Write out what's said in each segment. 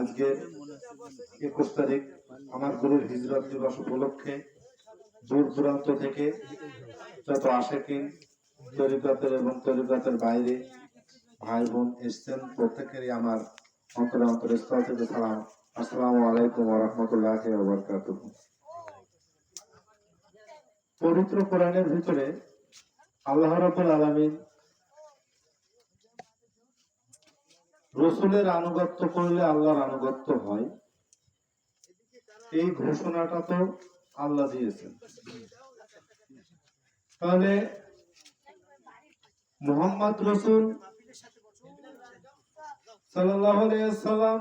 আজকে একুশ তারিখ আমার গুরুর হিজরত দিবস উপলক্ষে দূর দূরান্ত থেকে যত আশেকিন, তরিকাতের এবং তরিকাতের বাইরে ভাই বোন এসছেন, প্রত্যেকেরই আমার অন্তরে অন্তরে স্থল থেকে সালাম। আসসালামু আলাইকুম রহমতুল্লাহ পবিত্র কোরআনের ভিতরে আল্লাহ রাব্বুল আলামিন রসুলের আনুগত্য করলে আল্লাহর আনুগত্য হয়। এই ঘোষণাটা তো আল্লাহ দিয়েছেন। তাহলে মোহাম্মদ রসুল সাল্লাম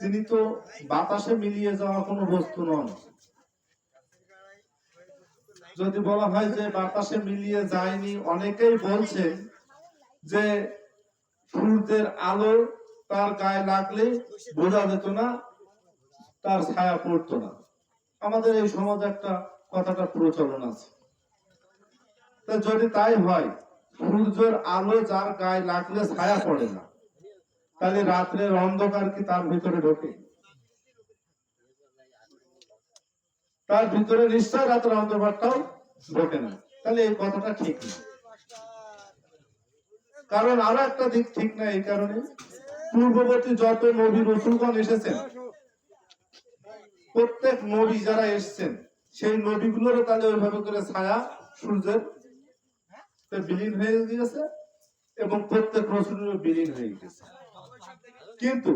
তিনি তো বাতাসে মিলিয়ে যাওয়া কোনো বস্তু নন। যদি বলা হয় যে বাতাসে মিলিয়ে যায়নি, অনেকেই বলছেন যে সূর্যের আলো তার গায়ে লাগলে বোঝা যেত না, তার ছায়া পড়তো না। আমাদের এই সমাজে একটা কথাটা প্রচলন আছে। যদি তাই হয়, সূর্যের আলো যার গায়ে লাগলে ছায়া পড়ে না, তাহলে রাত্রের অন্ধকার কি তার ভিতরে ঢোকে? তার ভিতরে নিশ্চয় রাতের অন্ধকারটাও ঢোকে না। তাহলে এই কথাটা ঠিক না। কারণ আরও একটা দিক ঠিক না এই কারণে। পূর্ববর্তী যত নবী রসুলগণ এসেছেন, প্রত্যেক নবী যারা এসেছেন, সেই নবীগুলোরও তাহলে ওইভাবে করে ছায়া সূর্যের বিলীন হয়ে গিয়েছে এবং প্রত্যেক রসুলেরও বিলীন হয়ে গেছে কিন্তু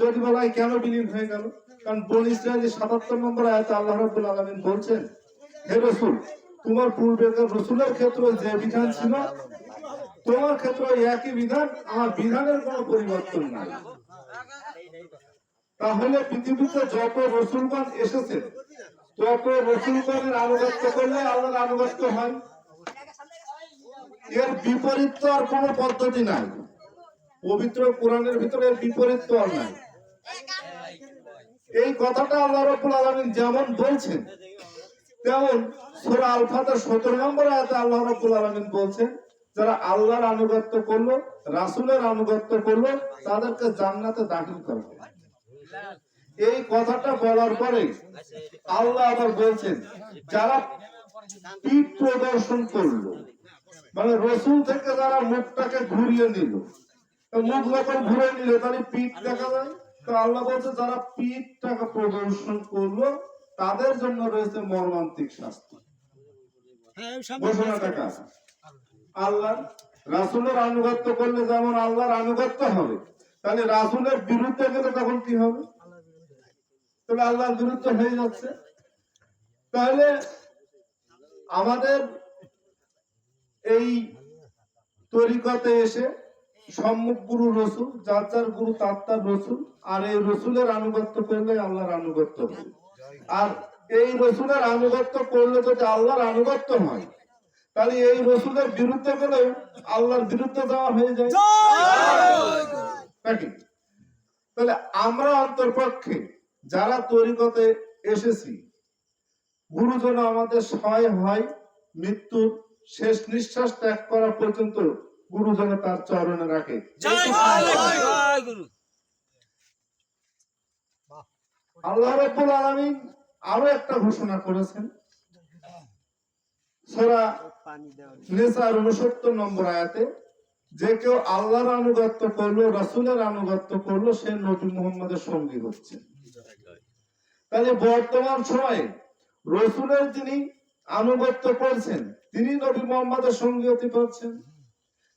যদি বলা হয় কেন বিলীন হয়ে গেল? কারণ বন ইসরায়েলের সাতাত্তর নম্বর আয়তে আল্লাহ রাব্বুল আলামিন বলছেন, হে রসুল, তোমার পূর্বেকার রসুলের ক্ষেত্রে যে বিধান ছিল তোমার ক্ষেত্রে একই বিধান, আমার বিধানের কোনো পরিবর্তন নাই। তাহলে পৃথিবীতে যত রসুলগণ এসেছে, তত রসুলগণের আনুগত্য করলে আল্লাহর আনুগত্য হয়। এর বিপরীত তো আর কোনো পদ্ধতি নাই। পবিত্র কোরআনের ভিতরে বিপরীত তো আর নাই। এই কথাটা আল্লাহ রাব্বুল আলামিন যেমন বলছেন, তেমন সূরা আল ফাতর 17 নম্বর আয়াতে আল্লাহ রাব্বুল আলামিন বলছেন যারা আল্লাহর আনুগত্য করল রাসূলের আনুগত্য করল তাদেরকে জান্নাতে দাখিল করবে এই কথাটা বলার পরে আল্লাহ আবার বলছেন যারা পিঠ প্রদর্শন করল মানে রসুল থেকে যারা মুখটাকে ঘুরিয়ে নিল মুখ যখন ঘুরে নিল তাহলে পিঠ দেখা যায়? তো আল্লাহ বলছে যারা পিঠটাকে প্রদর্শন করল তাদের জন্য রয়েছে মর্মান্তিক শাস্তি। ঘোষণাটা কাজ আল্লাহ রাসুলের আনুগত্য করলে যেমন আল্লাহর আনুগত্য হবে, তাহলে রাসুলের বিরুদ্ধে গেলে তখন কি হবে? তবে আল্লাহর বিরুদ্ধে হয়ে যাচ্ছে। তাহলে আমাদের এই তরিকতে এসে সম্মুখ গুরু রসুল, যার যার গুরু, তার তার রসুল, আর এই রসুলের আনুগত্য করলে আল্লাহর আনুগত্য হবে। আর এই রসুলের আনুগত্য করলে যদি আল্লাহর আনুগত্য হয় তাহলে এই রসুলের বিরুদ্ধে গেলে আল্লাহর বিরুদ্ধে যাওয়া হয়ে যায়। নাকি? তাহলে আমরা অন্তর্পক্ষে যারা তরিকতে এসেছি গুরুজন আমাদের সহায় হয় মৃত্যুর শেষ নিঃশ্বাস ত্যাগ করা পর্যন্ত গুরুজন তার চরণে রাখে। আল্লাহ রাব্বুল আলামিন আরও একটা ঘোষণা করেছেন। সূরা নিসার 69 নম্বর আয়াতে, যে কেউ আল্লাহর আনুগত্য করল আনুগত্য করল, সে নবী মুহাম্মদের সঙ্গী হচ্ছে। তাহলে বর্তমান সময়ে রসুলের যিনি আনুগত্য করছেন, তিনি নবী মোহাম্মদের সঙ্গী হতে পারছেন?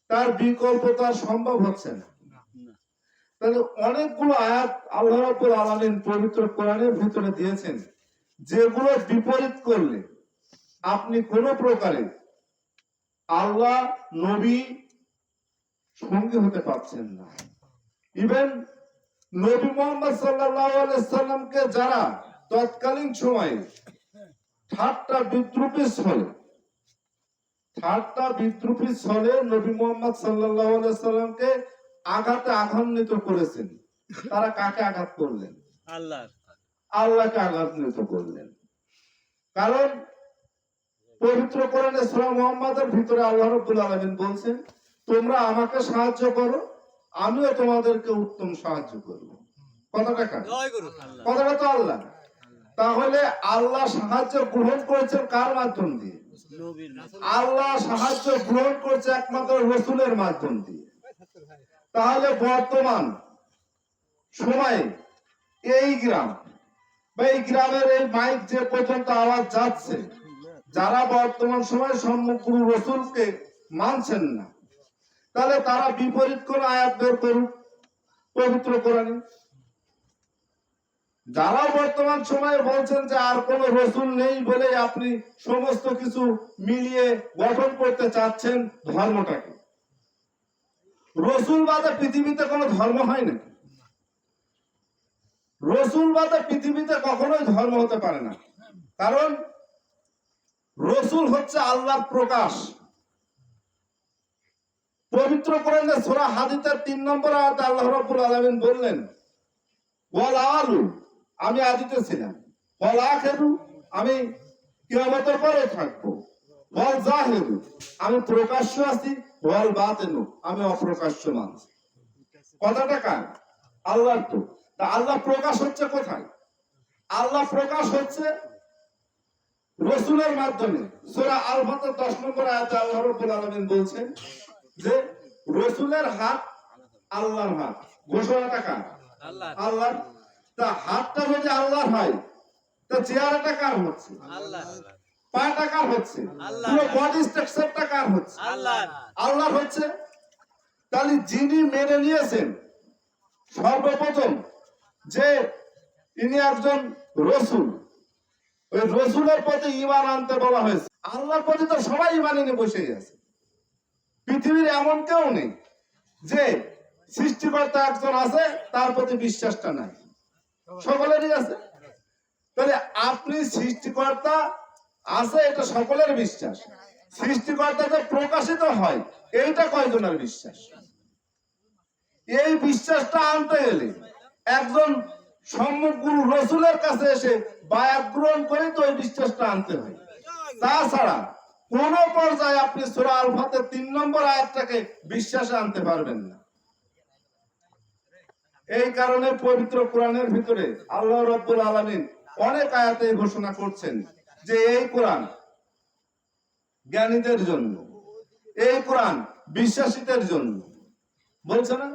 তার বিকল্প তার সম্ভব হচ্ছে না। তাহলে অনেকগুলো আয়াত আল্লাহ রাব্বুল আলামিন পবিত্র কোরআনের ভিতরে দিয়েছেন, যেগুলো বিপরীত করলে আপনি কোন প্রকারে আল্লাহ নবী সঙ্গী হতে পারছেন না। ইভেন নবী মোহাম্মদ সাল্লামকে যারা তৎকালীন সময়ে ঠাট্টা বিদ্রুপের ছলে ঠাট্টা বিদ্রুপের ছলে নবী মোহাম্মদ আলাইহি সাল্লামকে আঘাতে আঘান্বিত করেছেন তারা কাকে আঘাত করলেন? আল্লাহ আল্লাহকে আঘান্বিত করলেন। কারণ পবিত্র কোরআনে সূরা মুহাম্মাদের ভিতরে আল্লাহ রাব্বুল আলামিন বলছেন তোমরা আমাকে সাহায্য করো আমিও তোমাদেরকে উত্তম সাহায্য করব। কথাটা কার? কথাটা তো আল্লাহ। তাহলে আল্লাহ সাহায্য গ্রহণ করেছেন কার মাধ্যম দিয়ে? আল্লাহ সাহায্য গ্রহণ করছে একমাত্র রসুলের মাধ্যম দিয়ে। তাহলে বর্তমান সময়ে এই গ্রাম বা এই গ্রামের এই মাইক যে পর্যন্ত আওয়াজ যাচ্ছে যারা বর্তমান সময়ে সম্মুখগুরু রসুলকে মানছেন না, তাহলে তারা বিপরীত কোন আয়াত বের করুক, পবিত্র কোরআনে। যারা বর্তমান সময়ে বলছেন যে আর কোন রসুল নেই বলে আপনি সমস্ত কিছু মিলিয়ে গঠন করতে চাচ্ছেন ধর্মটাকে। রসুল বাদে পৃথিবীতে কোনো ধর্ম হয় না। রসুল বাদে পৃথিবীতে কখনোই ধর্ম হতে পারে না। কারণ রসুল হচ্ছে আল্লাহর প্রকাশ। পবিত্র কোরআনে সূরা হাদিসের তিন নম্বর আয়াতে আল্লাহ রাব্বুল আলামিন বললেন, ওয়াল আলু আমি আদিতে ছিলাম। ওয়াল আখিরু আমি কিয়ামতের পরে থাকব। ওয়াল জাহিরু আমি প্রকাশ্য আছি। ওয়াল বাতিনু আমি অপ্রকাশ্য মানুষ। কথাটা কার? আল্লাহর তো। তা আল্লাহ প্রকাশ হচ্ছে কোথায়? আল্লাহ প্রকাশ হচ্ছে রসুলের মাধ্যমে সূরা আল 10 নম্বর আয়াতে আলামিন বলছেন যে রসুলের হাত আল্লাহর হাত। ঘোষণাটা কার? আল্লাহ তা হাতটা যদি আল্লাহর হয়, তা চেহারাটা কার হচ্ছে? পাটা কার হচ্ছে। পুরো বডি স্ট্রাকচারটা কার হচ্ছে? আল্লাহ হচ্ছে। তাহলে যিনি মেনে নিয়েছেন, সর্বপ্রথম যে ইনি একজন রসুল ওই রসুলের ইমান আনতে বলা হয়েছে। আল্লাহর তো সবাই ইমান এনে আছে। পৃথিবীর এমন কেউ নেই যে সৃষ্টিকর্তা একজন আছে, তার প্রতি বিশ্বাসটা নাই। সকলেরই আছে। তাহলে আপনি সৃষ্টিকর্তা আছে, এটা সকলের বিশ্বাস। সৃষ্টিকর্তা যে প্রকাশিত হয়, এইটা কয়জনের বিশ্বাস? এই বিশ্বাসটা আনতে গেলে একজন সম্মুখ রসুলের কাছে এসে বায়াত গ্রহণ করে তো এই বিশ্বাসটা আনতে হয়। তাছাড়া কোন পর্যায়ে আপনি তিন নম্বর আয়াতটাকে বিশ্বাসে আনতে পারবেন না। এই কারণে পবিত্র কোরআনের ভিতরে আল্লাহ রব্বুল আলামিন অনেক আয়াতে ঘোষণা করছেন যে এই কোরআন জ্ঞানীদের জন্য, এই কোরআন বিশ্বাসীদের জন্য। বলছে না?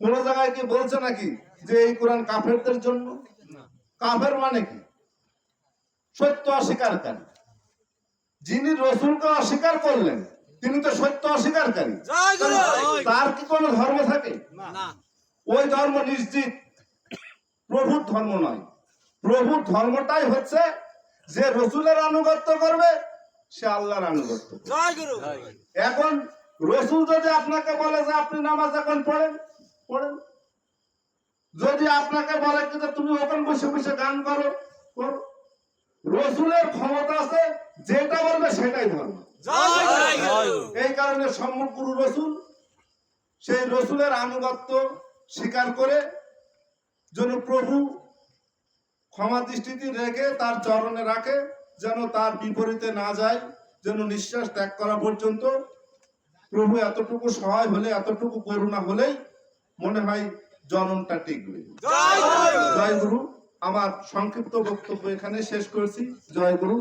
কোন জায়গায় কি বলছে নাকি? যে এই কোরআন কাফেরদের জন্য? কাফের মানে কি? সত্য অস্বীকারী যিনি রসুলকে অস্বীকার করলেন তিনি তো সত্য অস্বীকারী তার কি কোনো ধর্ম থাকে? ওই ধর্ম নিশ্চিত। প্রভুর ধর্ম নয়। প্রভুর ধর্মটাই হচ্ছে যে রসুলের আনুগত্য করবে সে আল্লাহর আনুগত্য এখন রসুল যদি আপনাকে বলে যে আপনি নামাজ এখন পড়েন পড়েন। যদি আপনাকে বলে কিন্তু তুমি ওখানে বসে বসে গান করো করো রসুলের ক্ষমতা আছে যেটা বলবে সেটাই ধর্ম। এই কারণে সম্মুখ গুরু রসুল সেই রসুলের আনুগত্য স্বীকার করে যেন প্রভু ক্ষমা দৃষ্টিতে রেখে তার চরণে রাখে যেন তার বিপরীতে না যায় যেন নিঃশ্বাস ত্যাগ করা পর্যন্ত প্রভু এতটুকু সহায় হলে এতটুকু করুণা হলেই মনে হয় জননটা টিকবে জয় গুরু। জয় গুরু। আমার সংক্ষিপ্ত বক্তব্য এখানে শেষ করছি। জয় গুরু।